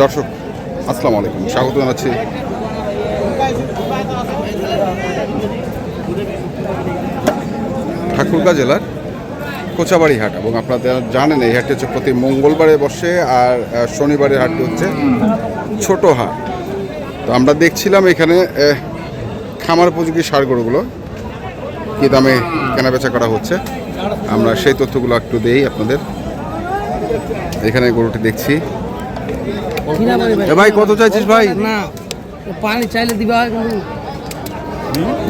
দর্শক, আসসালামু আলাইকুম। স্বাগত জানাচ্ছি। ঠাকুরগাঁ জেলার কোচাবাড়ি হাট এবং আপনারা জানেন, এই হাটটি হচ্ছে প্রতি মঙ্গলবারে বসে আর শনিবারের হাটটি হচ্ছে ছোট হাট। তো আমরা দেখছিলাম এখানে খামার উপযোগী সার গরুগুলো। কী দামে কেনাবেচা করা হচ্ছে? আমরা সেই তথ্যগুলো একটু দেই আপনাদের। এখানে গরুটি দেখছি। ভাই কত চাইছিস ভাই? না পানি চাইলে দিবা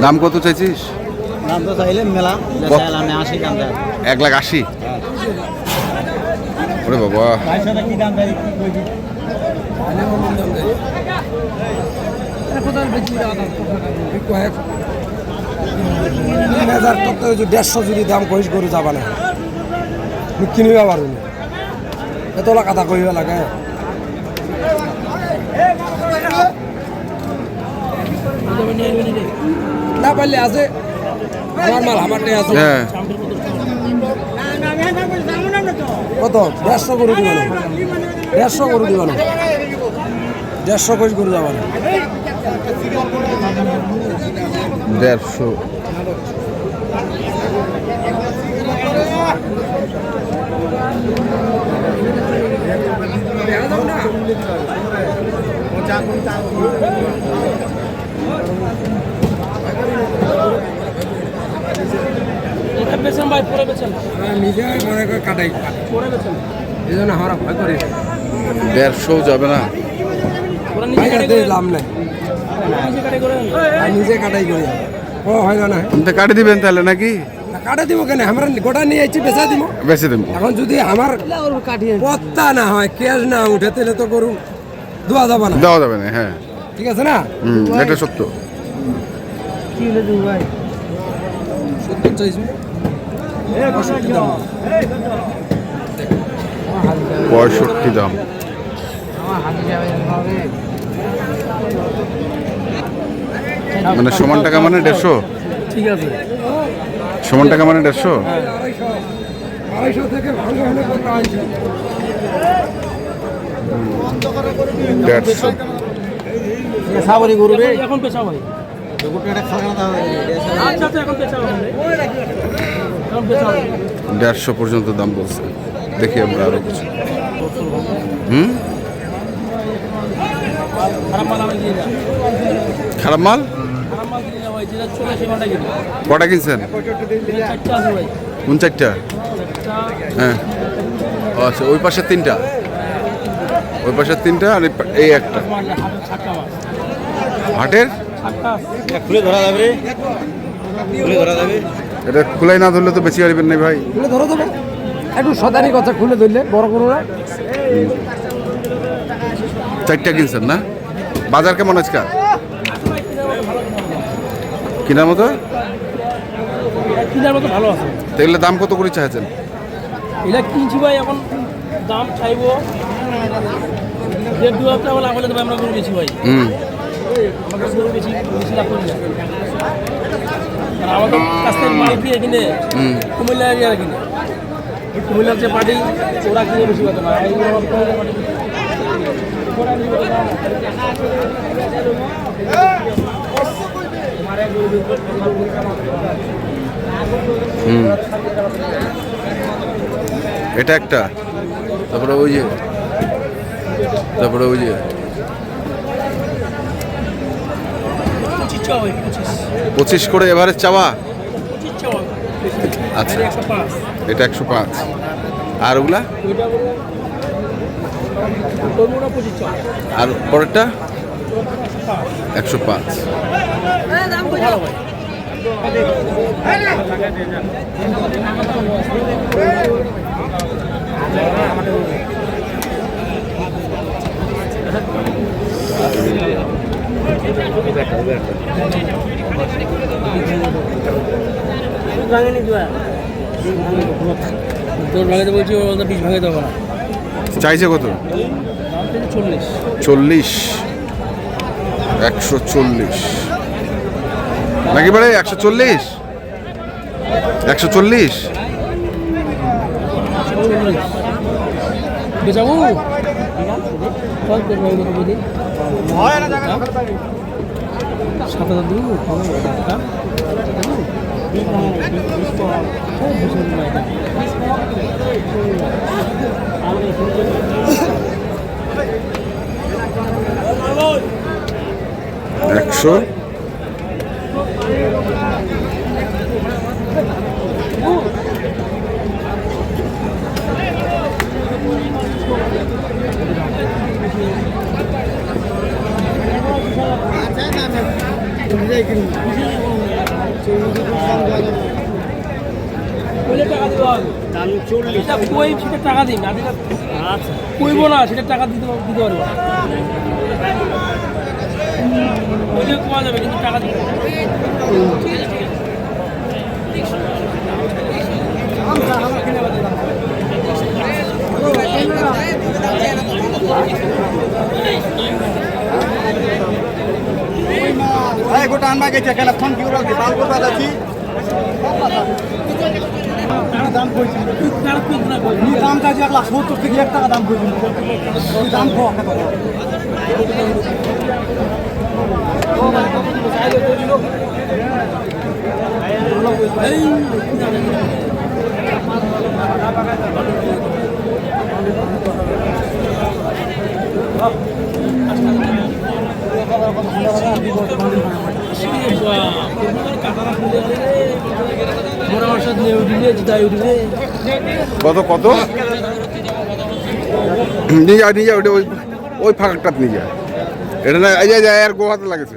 দাম কত চাইছিস? দাম তো চাইলে মেলা এক লাখ আশি? ওরে বাবা। কি দাম দেয় কি কইবি কোথাও বেশি তিন হাজার তত ওই যে দেড়শো যদি দাম কইস গরু যাবা না। কিনিবা পারো না। এতলা কথা কইবা লাগে। না পারলে আছে। আমার মাল আমারটাই আছে। হ্যাঁ। কত? দেড়শো গরু দিবা না। দেড়শো গরু দিবা না। দেড়শো কইস গরু যাবা না। দেড়শো। বেছেন ভাই পরে বেছেন নিজে মনে করে কাটাই। পরে বেছেন এই জন্য আমরা ভয় করি। দেড়শো যাবে না ওরা নিজে ভাই কাটে আর লাভ নাই। নিজে কাটে করে কাটাই করি। ও হয় না। কাটি দিবেন তাহলে নাকি? না, কাটা দিব কেন? আমরা গোটা নিয়ে আইছি বেচা দিব। বেশি দেবো। এখন যদি আমার পত্তা না হয় ক্যাশ না উঠে তাহলে তো গরু দোয়া যাবে না। দেওয়া যাবে না হ্যাঁ। ঠিক আছে না? হুম এটা সত্য। কি হলে দিব ভাই? সত্তর চাইছি? পঁয়ষট্টি দাম। আমার হাতে যাবে মানে সমান টাকা মানে দেড়শো? ঠিক আছে। সমান টাকা মানে দেড়শো? আড়াইশো থেকে ভালো হলে দেড়শো গরু রে। এখন আচ্ছা আচ্ছা দেড়শো পর্যন্ত দাম বলছে। দেখি আমরা আরও কিছু। হুম খারাপ মাল আমি দিয়ে যাই খারাপ মাল খারাপ মাল দিয়ে যাব যেটা চলে সে মালটা কিনে কটা কিনছেন? চারটা আছে ভাই কোন চারটা চারটা হ্যাঁ আচ্ছা ওই পাশের তিনটা। ওই পাশের তিনটা আর এই এই একটা। মাল হাটের খুলে ধরা যাবে খুলে ধরা যাবে। এটা খোলাই না ধরলে তো বেশি পারবেন না ভাই। খুলে ধরো দেবে একটু সদানি কথা খুলে ধরলে বড় গরুরা চারটা কিনছেন না? বাজার কেমন আজকাল? কেনার মতো? কিনার মতো ভালো আছে। তো এগুলো দাম কত করে চাইছেন? এটা কিনছি ভাই এখন দাম চাইব। দেড় দু হাজার টাকা তবে আমরা গরু বেশি ভাই। হুম। আমাদের গরু বেশি বেশি লাভ করি না। আমাদের কাছ থেকে মাল কিনে কিনে হুম। কুমিল্লা এরিয়ার কিনে। কুমিল্লার যে পার্টি ওরা কিনে বেশি পাবে না এটা একটা। তারপরে ওই যে। তারপরে ওই যে। পঁচিশ করে এভারেজ চাওয়া? আচ্ছা। এটা একশো পাঁচ। আর ওগুলা ওইটা বলে তরমুড়া পঁচিশ চাওয়া আর পরেরটা? একশো পাঁচ। তোর ভাগে বলছি ওদের বিশ ভাগে দেবো না। চাইছে কত? চল্লিশ। একশো চল্লিশ। নাকি বাড়ে একশো চল্লিশ? একশো চল্লিশ? সাত হাজার দিব হ্যাঁ? হ্যাঁ, একশো কইলে টাকা দিব আগে। এটা কই সেটা টাকা দিন না দিলে কইবো না সেটা টাকা দিতে দিতে পারব। কইলে কোয়া যাবে কিন্তু টাকা দিতে হবে। ঠিক আছে ঠিক আছে এই গোটা আনবা গেছে কেন ফোন কি উড়াল দাম করবা যাচ্ছি? দাম কইছি তুই দাম চাইছি এক লাখ সত্তর থেকে এক টাকা দাম কইছি দাম এই। মোরা কত কত? নিয়ে যা নিয়ে যা ওটা ওই ওই ফাঁকটা নিয়ে যা এটা না এই যে আর গোহাতে লাগেছে।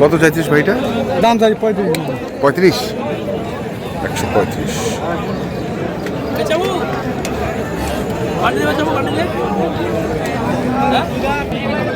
কত চাইছিস ভাইটা? দাম চাইছি পঁয়ত্রিশ। পঁয়ত্রিশ? একশো পঁয়ত্রিশ। হ্যাঁ?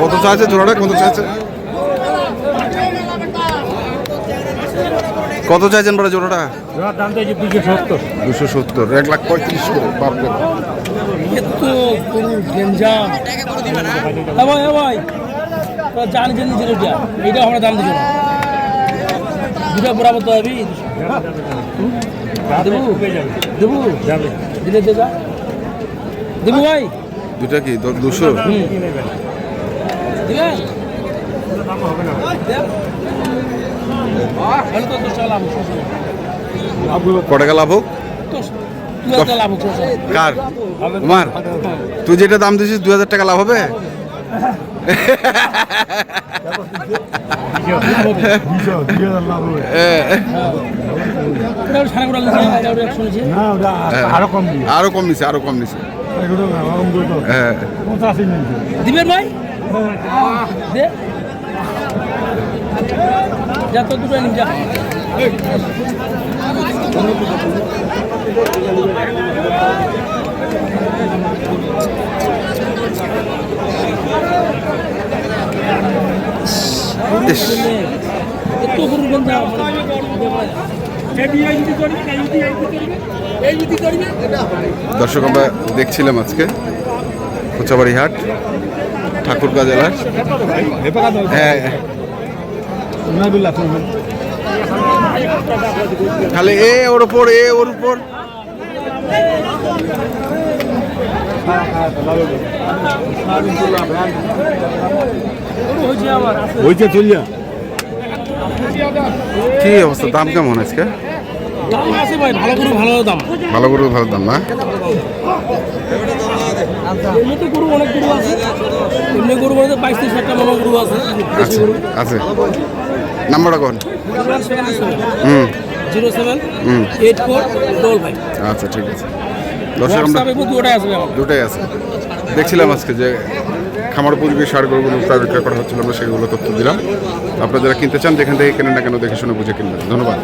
কত চাইছে জোড়াটা? কত চাইছে কত চাইছেন বড় জোড়াটা? দুশো সত্তর। দুশো সত্তর। এক লাখ পঁয়ত্রিশ করে বাপরে গরু গেঞ্জাম। হ্যাঁ ভাই হ্যাঁ ভাই। তোরা জানি যে নিজের এটা আমরা দাম দিচ্ছি না দুটা বরাবর তো হবি। দেবু দেবু। যাবে। দিলে দেবু ভাই। দুটা কি? দুশো হুম দিবেন দেব। তাহলে তো দশ টাকা লাভ হোক? কার? তোমার? তুই যেটা দাম দিছিস দু হাজার টাকা লাভ হবে? আরও কম দিই আরও কম নিছে তো হ্যাঁ দিবেন ভাই? দে। যা তো দুটো নিন যা। এত গন্ধ দর্শক আমরা দেখছিলাম আজকে কোচাবাড়ি হাট ঠাকুরগাঁ জেলার। হ্যাঁ নাবিল্লা খালি এ ওর উপর এ ওর উপর। কি অবস্থা? দাম কেমন আজকে? দাম আছে ভাই ভালো গরু ভালো দাম। ভালো গরু ভালো দাম না? এমনি তো গরু অনেক গরু আছে। এমনি গরু বলতে বাইশ তিরিশ একটা মনে গরু আছে। আছে আছে। নাম্বারটা কোন? জিরো হুম। Seven eight four double five. আচ্ছা ঠিক আছে। দর্শক আমরা দুটাই দুটাই আছে। দেখছিলাম আজকে যে খামার উপযোগী সার গরুগুলো প্রায় বিক্রয় করা হচ্ছিল আমরা সেগুলো তথ্য দিলাম। আপনারা যারা কিনতে চান যেখান থেকে কেনেন না কেন দেখে শুনে বুঝে কিনবেন। ধন্যবাদ।